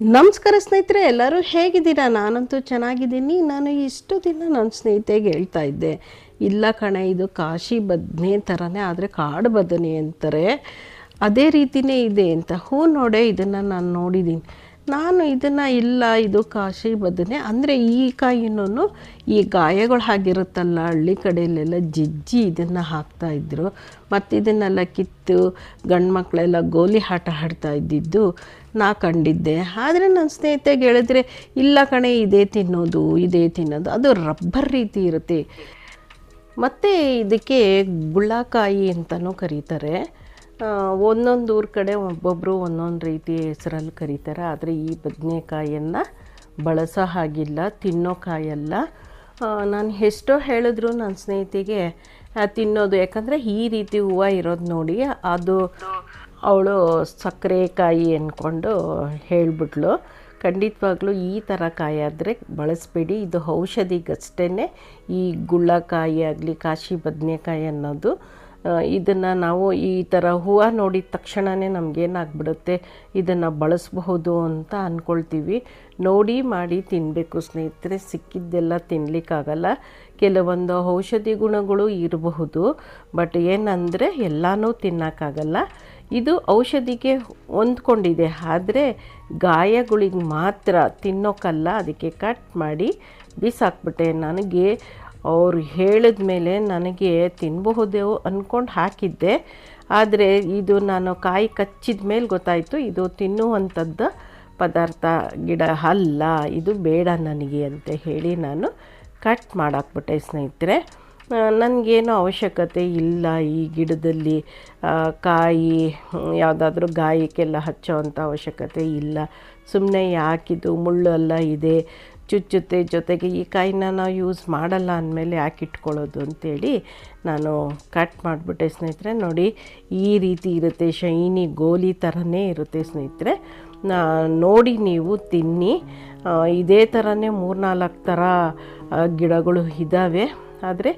ನಮಸ್ಕಾರ ಸ್ನೇಹಿತರೆ, ಎಲ್ಲರೂ ಹೇಗಿದ್ದೀರಾ? ನಾನಂತೂ ಚೆನ್ನಾಗಿದ್ದೀನಿ. ನಾನು ಇಷ್ಟು ದಿನ ನನ್ನ ಸ್ನೇಹಿತೆಗೆ ಹೇಳ್ತಾ ಇದ್ದೆ, ಇಲ್ಲ ಕಣೆ, ಇದು ಕಾಶಿ ಬದನೆ ಥರನೇ ಆದರೆ ಕಾಡು ಬದನೆ ಅಂತಾರೆ. ಅದೇ ರೀತಿನೇ ಇದೆ ಅಂತ. ಹೂ ನೋಡೆ, ಇದನ್ನು ನಾನು ನೋಡಿದ್ದೀನಿ ನಾನು ಇದನ್ನು ಇಲ್ಲ, ಇದು ಕಾಶಿ ಬದನೆ. ಅಂದರೆ ಈ ಕಾಯಿನೂ ಈ ಗಾಯಗಳು ಆಗಿರುತ್ತಲ್ಲ ಹಳ್ಳಿ ಕಡೆಯಲ್ಲೆಲ್ಲ ಜಜ್ಜಿ ಇದನ್ನು ಹಾಕ್ತಾಯಿದ್ರು ಮತ್ತು ಇದನ್ನೆಲ್ಲ ಕಿತ್ತು, ಗಂಡು ಮಕ್ಕಳೆಲ್ಲ ಗೋಲಿ ಆಟ ಆಡ್ತಾ ಇದ್ದಿದ್ದು ನಾ ಕಂಡಿದ್ದೆ. ಆದರೆ ನನ್ನ ಸ್ನೇಹಿತೆಗೆ ಹೇಳಿದ್ರೆ, ಇಲ್ಲ ಕಣೆ, ಇದೇ ತಿನ್ನೋದು ಇದೇ ತಿನ್ನೋದು, ಅದು ರಬ್ಬರ್ ರೀತಿ ಇರುತ್ತೆ. ಮತ್ತು ಇದಕ್ಕೆ ಗುಳ್ಳಕಾಯಿ ಅಂತಲೂ ಕರೀತಾರೆ. ಒಂದೊಂದು ಊರ ಕಡೆ ಒಬ್ಬೊಬ್ಬರು ಒಂದೊಂದು ರೀತಿ ಹೆಸರಲ್ಲಿ ಕರೀತಾರೆ. ಆದರೆ ಈ ಬದನೆಕಾಯನ್ನು ಬಳಸೋ ಹಾಗಿಲ್ಲ, ತಿನ್ನೋ ಕಾಯಲ್ಲ. ನಾನು ಎಷ್ಟೋ ಹೇಳಿದ್ರು ನನ್ನ ಸ್ನೇಹಿತಿಗೆ ತಿನ್ನೋದು, ಯಾಕಂದರೆ ಈ ರೀತಿ ಹೂವು ಇರೋದು ನೋಡಿ ಅದು ಅವಳು ಸಕ್ಕರೆ ಕಾಯಿ ಅಂದ್ಕೊಂಡು ಹೇಳಿಬಿಟ್ಲು. ಖಂಡಿತವಾಗ್ಲೂ ಈ ಥರ ಕಾಯಿ ಆದರೆ ಬಳಸಬೇಡಿ. ಇದು ಔಷಧಿಗಷ್ಟೇ ಈ ಗುಳ್ಳಕಾಯಿ ಆಗಲಿ, ಕಾಶಿ ಬದನೆಕಾಯಿ ಅನ್ನೋದು ಇದನ್ನು ನಾವು ಈ ಥರ ಹೂವು ನೋಡಿದ ತಕ್ಷಣವೇ ನಮಗೇನಾಗ್ಬಿಡುತ್ತೆ ಇದನ್ನು ಬಳಸಬಹುದು ಅಂತ ಅಂದ್ಕೊಳ್ತೀವಿ ನೋಡಿ ಮಾಡಿ ತಿನ್ನಬೇಕು ಸ್ನೇಹಿತರೆ, ಸಿಕ್ಕಿದ್ದೆಲ್ಲ ತಿನ್ನಲಿಕ್ಕಾಗಲ್ಲ ಕೆಲವೊಂದು ಔಷಧಿ ಗುಣಗಳು ಇರಬಹುದು, ಬಟ್ ಏನಂದರೆ ಎಲ್ಲನೂ ತಿನ್ನೋಕ್ಕಾಗಲ್ಲ. ಇದು ಔಷಧಿಗೆ ಹೊಂದ್ಕೊಂಡಿದೆ, ಆದರೆ ಗಾಯಗಳಿಗೆ ಮಾತ್ರ ತಿನ್ನೋಕ್ಕಲ್ಲ ಅದಕ್ಕೆ ಕಟ್ ಮಾಡಿ ಬಿಸಾಕ್ಬಿಟ್ಟೆ. ನನಗೆ ಅವ್ರು ಹೇಳಿದ ಮೇಲೆ ನನಗೆ ತಿನ್ನಬಹುದೇ ಅಂದ್ಕೊಂಡು ಹಾಕಿದ್ದೆ. ಆದರೆ ಇದು ನಾನು ಕಾಯಿ ಕಚ್ಚಿದ ಮೇಲೆ ಗೊತ್ತಾಯಿತು, ಇದು ತಿನ್ನುವಂಥದ್ದು ಪದಾರ್ಥ ಗಿಡ ಅಲ್ಲ, ಇದು ಬೇಡ ನನಗೆ ಅಂತ ಹೇಳಿ ನಾನು ಕಟ್ ಮಾಡಾಕ್ಬಿಟ್ಟೆ ಸ್ನೇಹಿತರೆ. ನನಗೇನು ಅವಶ್ಯಕತೆ ಇಲ್ಲ ಈ ಗಿಡದಲ್ಲಿ. ಕಾಯಿ ಯಾವುದಾದ್ರೂ ಗಾಯಕ್ಕೆಲ್ಲ ಹಚ್ಚೋವಂಥ ಅವಶ್ಯಕತೆ ಇಲ್ಲ. ಸುಮ್ಮನೆ ಯಾಕಿದು ಮುಳ್ಳೆಲ್ಲ ಇದೆ. ಚುಚ್ಚುತ್ತೆ ಜೊತೆಗೆ ಈ ಕಾಯಿನ ನಾವು ಯೂಸ್ ಮಾಡಲ್ಲ ಅಂದಮೇಲೆ ಯಾಕೆ ಇಟ್ಕೊಳ್ಳೋದು ಅಂತೇಳಿ ನಾನು ಕಟ್ ಮಾಡಿಬಿಟ್ಟೆ ಸ್ನೇಹಿತರೆ. ನೋಡಿ, ಈ ರೀತಿ ಇರುತ್ತೆ. ಶೈನಿ ಗೋಲಿ ಥರನೇ ಇರುತ್ತೆ ಸ್ನೇಹಿತರೆ. ನೋಡಿ ನೀವು, ತಿನ್ನಿ. ಇದೇ ಥರನೇ ಮೂರ್ನಾಲ್ಕು ಥರ ಗಿಡಗಳು ಇದ್ದಾವೆ. ಆದರೆ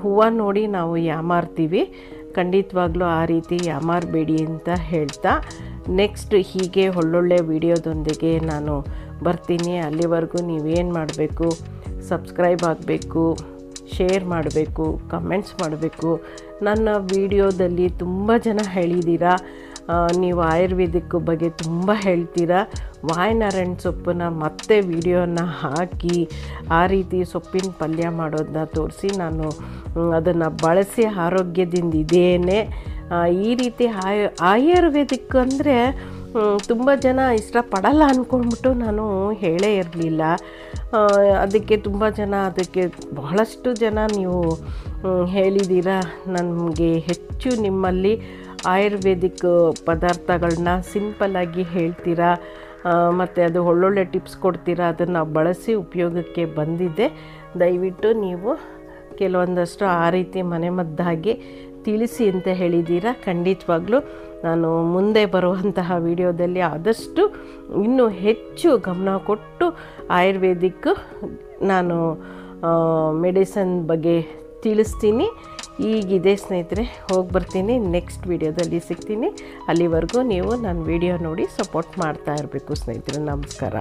ಹೂವು ನೋಡಿ ನಾವು ಯಾಮಾರ್ತೀವಿ. ಖಂಡಿತವಾಗ್ಲೂ ಆ ರೀತಿ ಯಾಮಾರಬೇಡಿ ಅಂತ ಹೇಳ್ತಾ. ನೆಕ್ಸ್ಟ್ ಹೀಗೆ ಒಳ್ಳೊಳ್ಳೆ ವಿಡಿಯೋದೊಂದಿಗೆ ನಾನು ಬರ್ತೀನಿ. ಅಲ್ಲಿವರೆಗೂ ನೀವೇನು ಮಾಡಬೇಕು ಸಬ್ಸ್ಕ್ರೈಬ್ ಆಗಬೇಕು ಶೇರ್ ಮಾಡಬೇಕು ಕಮೆಂಟ್ಸ್ ಮಾಡಬೇಕು. ನನ್ನ ವಿಡಿಯೋದಲ್ಲಿ ತುಂಬ ಜನ ಹೇಳಿದ್ದೀರಾ ನೀವು ಆಯುರ್ವೇದಿಕ್ ಬಗ್ಗೆ ತುಂಬ ಹೇಳ್ತೀರಾ. ವಾಯನಾರಾಯಣ ಸೊಪ್ಪನ್ನ ಮತ್ತೆ ವಿಡಿಯೋನ ಹಾಕಿ ಆ ರೀತಿ ಸೊಪ್ಪಿನ ಪಲ್ಯ ಮಾಡೋದನ್ನ ತೋರಿಸಿ ನಾನು ಅದನ್ನು ಬಳಸಿ ಆರೋಗ್ಯದಿಂದ ಇದೇನೆ. ಈ ರೀತಿ ಆಯು, ಆಯುರ್ವೇದಿಕ್ ಅಂದರೆ ತುಂಬ ಜನ ಇಷ್ಟಪಡಲ್ಲ ಅಂದ್ಕೊಂಡ್ಬಿಟ್ಟು ನಾನು ಹೇಳೇ ಇರಲಿಲ್ಲ. ಅದಕ್ಕೆ ತುಂಬ ಜನ ಅದಕ್ಕೆ ಬಹಳಷ್ಟು ಜನ ನೀವು ಹೇಳಿದ್ದೀರ ನನಗೆ ಹೆಚ್ಚು ನಿಮ್ಮಲ್ಲಿ ಆಯುರ್ವೇದಿಕ್ ಪದಾರ್ಥಗಳನ್ನ ಸಿಂಪಲ್ಲಾಗಿ ಹೇಳ್ತೀರಾ? ಮತ್ತು ಅದು ಒಳ್ಳೊಳ್ಳೆ ಟಿಪ್ಸ್ ಕೊಡ್ತೀರಾ ಅದನ್ನು ಬಳಸಿ ಉಪಯೋಗಕ್ಕೆ ಬಂದಿದೆ. ದಯವಿಟ್ಟು ನೀವು ಕೆಲವೊಂದಷ್ಟು ಆ ರೀತಿ ಮನೆಮದ್ದಾಗಿ ತಿಳಿಸಿ ಅಂತ ಹೇಳಿದ್ದೀರಾ? ಖಂಡಿತವಾಗ್ಲೂ ನಾನು ಮುಂದೆ ಬರುವಂತಹ ವಿಡಿಯೋದಲ್ಲಿ ಆದಷ್ಟು ಇನ್ನೂ ಹೆಚ್ಚು ಗಮನ ಕೊಟ್ಟು ಆಯುರ್ವೇದಿಕ್ ನಾನು ಮೆಡಿಸನ್ ಬಗ್ಗೆ ತಿಳಿಸ್ತೀನಿ. ಈಗಿದೆ ಸ್ನೇಹಿತರೆ, ಹೋಗಿ ಬರ್ತೀನಿ ನೆಕ್ಸ್ಟ್ ವಿಡಿಯೋದಲ್ಲಿ ಸಿಗ್ತೀನಿ. ಅಲ್ಲಿವರೆಗೂ ನೀವು ನನ್ನ ವಿಡಿಯೋ ನೋಡಿ ಸಪೋರ್ಟ್ ಮಾಡ್ತಾ ಇರಬೇಕು ಸ್ನೇಹಿತರೆ, ನಮಸ್ಕಾರ.